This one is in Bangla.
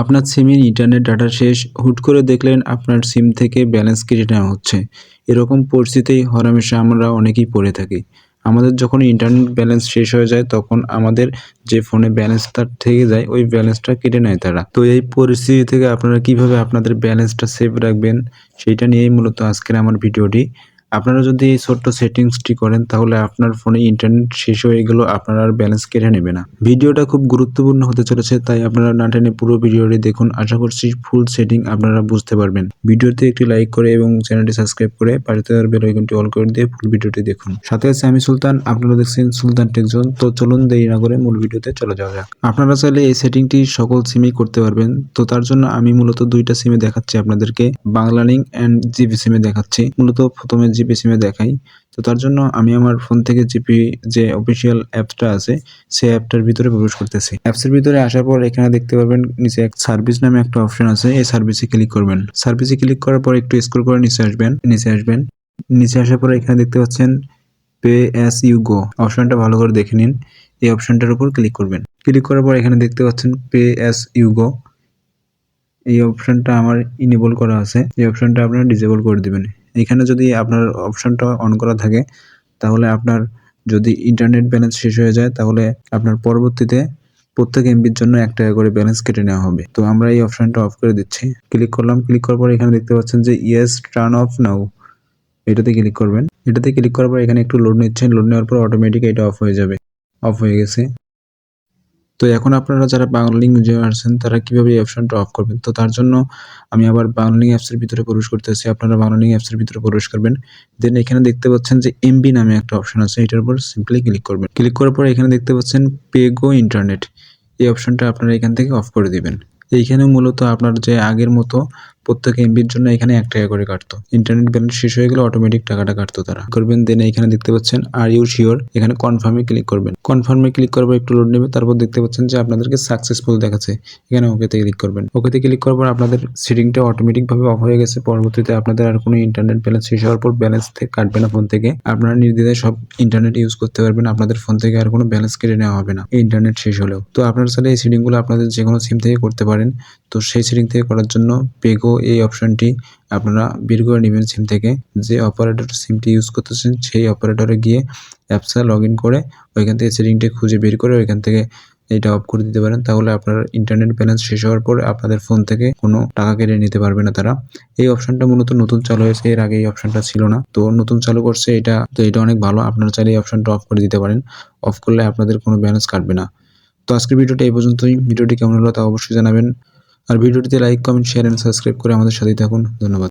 আপনার সিমের ইন্টারনেট ডাটা শেষ, হুট করে দেখলেন আপনার সিম থেকে ব্যালেন্স কেটে নেওয়া হচ্ছে। এরকম পরিস্থিতি হরহামেশা আমরা অনেকেই পড়ে থাকি। আমাদের যখন ইন্টারনেট ব্যালেন্স শেষ হয়ে যায়, তখন আমাদের যে ফোনে ব্যালেন্সটা থেকে যায়, ওই ব্যালেন্সটা কেটে নেয় তারা। তো এই পরিস্থিতি থেকে আপনারা কীভাবে আপনাদের ব্যালেন্সটা সেভ রাখবেন, সেইটা নিয়েই মূলত আজকের আমার ভিডিওটি। আপনারা যদি এই ছোট্ট সেটিংসটি করেন, তাহলে আপনার ফোনে ইন্টারনেট শেষ হয়ে গেলেও আপনার আর ব্যালেন্স কেটে নেবে না। ভিডিওটা খুব গুরুত্বপূর্ণ হতে চলেছে, তাই আপনারা না টেনে পুরো ভিডিওটি দেখুন। আশা করছি ফুল সেটিং আপনারা বুঝতে পারবেন। ভিডিওতে একটি লাইক করে এবং চ্যানেলটি সাবস্ক্রাইব করে পাশে বেল আইকনটি অল করে দিয়ে ফুল ভিডিওটি দেখুন। সাথে আছে আমি সুলতান, আপনারা দেখছেন সুলতান টেকজন তো চলুন দেরি না করে মূল ভিডিওতে চলে যাওয়া যাক। আপনারা চাইলে এই সেটিংটি সকল সিমেই করতে পারবেন। তো তার জন্য আমি মূলত দুইটা সিমে দেখাচ্ছি আপনাদেরকে। বাংলালিংক অ্যান্ড জিপি সিমে দেখাচ্ছি। মূলত প্রথমে জিপি সিমে দেখাই। তো তার জন্য আমি আমার ফোন থেকে জিপি যে অফিসিয়াল অ্যাপসটা আছে, সেই অ্যাপটার ভিতরে প্রবেশ করতেছি। অ্যাপসের ভিতরে আসার পর এখানে দেখতে পারবেন নিচে এক সার্ভিস নামে একটা অপশন আছে, এই সার্ভিসে ক্লিক করবেন। সার্ভিসে ক্লিক করার পর একটু স্ক্রল করে নিচে আসবেন নিচে আসবেন। নিচে আসার পর এখানে দেখতে পাচ্ছেন পে অ্যাস ইউ গো অপশনটা ভালো করে দেখে নিন। এই অপশনটার উপর ক্লিক করবেন। ক্লিক করার পর এখানে দেখতে পাচ্ছেন পে অ্যাস ইউ গো এই অপশনটা আমার ইনেবল করা আছে। এই অপশনটা আপনারা ডিসেবল করে দিবেন। এখানে যদি আপনার অপশনটা অন করা থাকে, তাহলে আপনার যদি ইন্টারনেট ব্যালেন্স শেষ হয়ে যায়, তাহলে আপনার পরবর্তীতে প্রত্যেক এমবির জন্য এক টাকা করে ব্যালেন্স কেটে নেওয়া হবে। তো আমরা এই অপশনটা অফ করে দিচ্ছি। ক্লিক করলাম ক্লিক করার পর এখানে দেখতে পাচ্ছেন যে ইয়েস টার্ন অফ নাও এটাতে ক্লিক করবেন। এটাতে ক্লিক করার পর এখানে একটু লোড নিচ্ছেন। লোড নেওয়ার পর অটোমেটিক এটা অফ হয়ে যাবে। অফ হয়ে গেছে। তো এখন আপনারা যারা বাংলালিং যে আছেন, তারা কীভাবে এই অপশনটা অফ করবেন? তো তার জন্য আমি আবার বাংলিং অ্যাপসের ভিতরে প্রবেশ করতেছি। আপনারা বাংলিং অ্যাপসের ভিতরে প্রবেশ করবেন। দেন এখানে দেখতে পাচ্ছেন যে এমবি নামে একটা অপশন আছে। এটার উপর সিম্পলি ক্লিক করবেন। ক্লিক করার পর এখানে দেখতে পাচ্ছেন পেগো ইন্টারনেট এই অপশনটা আপনারা এখান থেকে অফ করে দিবেন। এইখানে মূলত আপনার যে আগের মতো প্রত্যেক এমবির জন্য এখানে এক টাকা করে কাটতো। ইন্টারনেট ব্যালেন্স শেষ হয়ে গেলে অটোমেটিক টাকাটা কাটতো তারা। করবেন দেন এখানে দেখতে পাচ্ছেন আর ইউ শিওর এখানে কনফার্মে ক্লিক করবেন। কনফার্মে ক্লিক করার পর একটু লোড নেবে তারপর দেখতে পাচ্ছেন যে আপনাদেরকে সাকসেসফুল দেখাচ্ছে। এখানে ওকেতে ক্লিক করবেন। ওকেতে ক্লিক করার পর আপনাদের সেটিংটা অটোমেটিকভাবে অফ হয়ে গেছে। পরবর্তীতে আপনাদের আর কোনো ইন্টারনেট ব্যালেন্স শেষ হওয়ার পর ব্যালেন্স থেকে কাটবে না ফোন থেকে। আপনারা নির্দ্বিধায় সব ইন্টারনেট ইউজ করতে পারবেন। আপনাদের ফোন থেকে আর কোনো ব্যালেন্স কেটে নেওয়া হবে না। ইন্টারনেট শেষ হলেও। তো আপনারা চাইলে এই সেটিংগুলো আপনাদের যে কোনো সিম থেকে করতে পারেন। তো সেই সেটিং থেকে করার জন্য পেগো এই অপশনটি আপনারা বের করে নেবেন সিম থেকে। যে অপারেটর সিমটি ইউজ করতেছেন, সেই অপারেটরে গিয়ে অ্যাপসে লগ করে ওইখান থেকে সেটিংটা খুঁজে বের করে ওইখান থেকে এটা অফ করে দিতে পারেন। তাহলে আপনার ইন্টারনেট ব্যালেন্স শেষ হওয়ার পর আপনাদের ফোন থেকে কোনো টাকা কেটে নিতে পারবে না তারা। এই অপশনটা মূলত নতুন চালু হয়েছে, এর আগে এই অপশনটা ছিল না। তো নতুন চালু করছে, এটা তো এটা অনেক ভালো। আপনারা চাইলে এই অপশনটা অফ করে দিতে পারেন। অফ করলে আপনাদের কোনো ব্যালেন্স কাটবে না। তো আজকের ভিডিওটা এই পর্যন্তই। ভিডিওটি কেমন হলো তা অবশ্যই জানাবেন। আর ভিডিওটিতে like comment share and subscribe করে আমাদের সাথেই থাকুন। ধন্যবাদ।